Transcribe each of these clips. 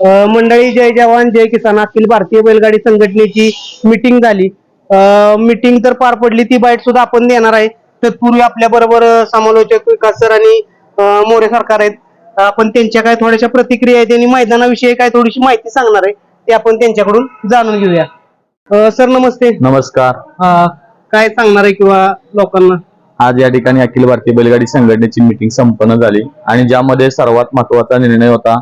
मंडळी जय जवान जय किसान. अखिल भारतीय बैलगाडी संघटनेची मिटिंग झाली. मिटिंग तर पार पडली ती बाईट सुद्धा आपण देणार आहे. तत्पूर्वी आपल्या बरोबर समालोचक विकास सर आणि मोरे सरकार आहेत. आपण त्यांच्या काय थोड्याशा प्रतिक्रिया आहेत आणि मैदानाविषयी काय थोडीशी माहिती सांगणार आहे ते आपण त्यांच्याकडून जाणून घेऊया. सर नमस्ते. नमस्कार. काय सांगणार आहे किंवा लोकांना? आज या ठिकाणी अखिल भारतीय बैलगाडी संघटनेची मिटिंग संपन्न झाली आणि ज्यामध्ये सर्वात महत्त्वाचा निर्णय होता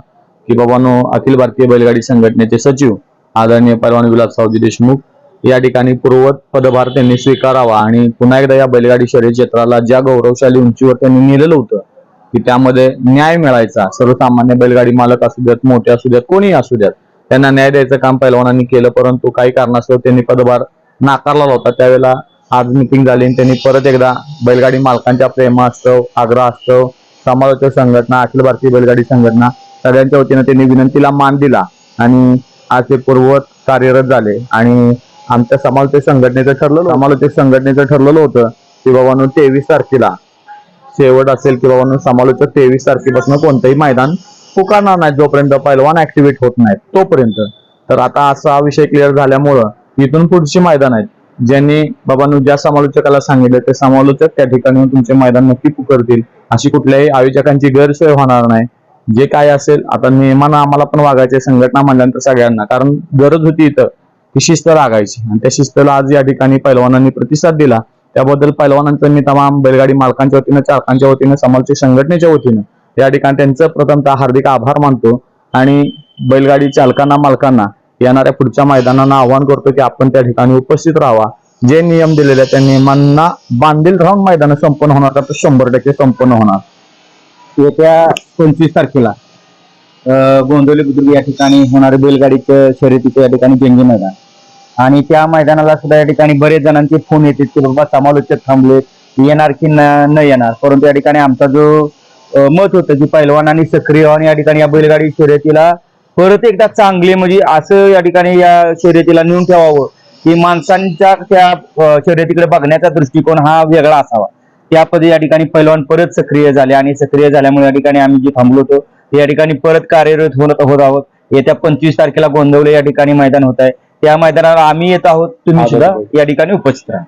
की बाबांनो अखिल भारतीय बैलगाडी संघटनेचे सचिव आदरणीय परवान विलास सावजी देशमुख या ठिकाणी पूर्ववत पदभार त्यांनी स्वीकारावा आणि पुन्हा एकदा या बैलगाडी शर्यत क्षेत्राला ज्या गौरवशाली उंचीवर त्यांनी नेलेलं होतं की त्यामध्ये न्याय मिळायचा. सर्वसामान्य बैलगाडी मालक असू द्यात मोठे असू द्यात कोणीही असू द्यात त्यांना न्याय द्यायचं काम पैलवानांनी केलं परंतु काही कारणास्तव त्यांनी पदभार नाकारला होता. त्यावेळेला आज मिटिंग झाली आणि त्यांनी परत एकदा बैलगाडी मालकांच्या प्रेमास्तव आग्रहास्तव समालोचक संघटना अखिल भारतीय बैलगाडी संघटना सगळ्यांच्या वतीनं त्यांनी विनंतीला मान दिला आणि आज ते पूर्ववत कार्यरत झाले. आणि आमच्या समालोचक संघटनेचं ठरलेलं समालोचक संघटनेचं ठरलेलं होतं की बाबांनो तेवीस तारखेला शेवट असेल की बाबांनो समालोचक तेवीस तारखेपासून कोणतंही मैदान पुकारणार नाही जोपर्यंत पैलवान ऍक्टिव्हेट होत नाहीत तोपर्यंत. तर आता असा विषय क्लिअर झाल्यामुळं इथून पुढची मैदान आहेत. ज्यांनी बाबांनो ज्या समालोचकाला सांगितलं ते समालोचक त्या ठिकाणी तुमचे मैदान नक्की पुकारतील. अशी कुठल्याही आयोजकांची गैरसोय होणार नाही. जे काय असेल आता नियमानं आम्हाला पण वागायचे संघटना म्हणल्यानंतर सगळ्यांना. कारण गरज होती इथं ही शिस्त लागायची. आणि त्या शिस्तला आज या ठिकाणी पैलवानांनी प्रतिसाद दिला. त्याबद्दल पैलवानांचं मी तमाम बैलगाडी मालकांच्या वतीनं चालकांच्या वतीनं समालोचक संघटनेच्या वतीनं या ठिकाणी त्यांचं प्रथमतः हार्दिक आभार मानतो. आणि बैलगाडी चालकांना मालकांना येणाऱ्या पुढच्या मैदानांना आवाहन करतो की आपण त्या ठिकाणी उपस्थित राहावा. जे नियम दिलेले त्या नियमांना बांधील राहून मैदान संपन्न होणार तर शंभर टक्के संपन्न होणार. येत्या पंचवीस तारखेला अं, गोंदवली बुद्रुक या ठिकाणी होणारे बैलगाडीचं शर्यतीचं या ठिकाणी जंगी मैदान. आणि त्या मैदानाला सुद्धा या ठिकाणी बरेच जणांचे फोन येतात की बाबा समालोचक थांबले येणार की न येणार? परंतु या ठिकाणी आमचा जो मत होतं की पैलवानांनी सक्रिय आणि या ठिकाणी या बैलगाडी शर्यतीला परत एकदा चांगले म्हणजे असं या ठिकाणी या शर्यतीला नेऊन ठेवावं की माणसांच्या त्या शर्यतीकडे बघण्याचा दृष्टिकोन हा वेगळा असावा. त्या पदी या ठिकाणी पैलवान परत सक्रिय झाले आणि सक्रिय झाल्यामुळे या ठिकाणी आम्ही जे थांबलो होतो या ठिकाणी परत कार्यरत होत होत आहोत. येत्या पंचवीस तारखेला गोंदवले या ठिकाणी मैदान होत आहे. त्या मैदानाला आम्ही येत आहोत. तुम्ही सुद्धा या ठिकाणी उपस्थित राहा.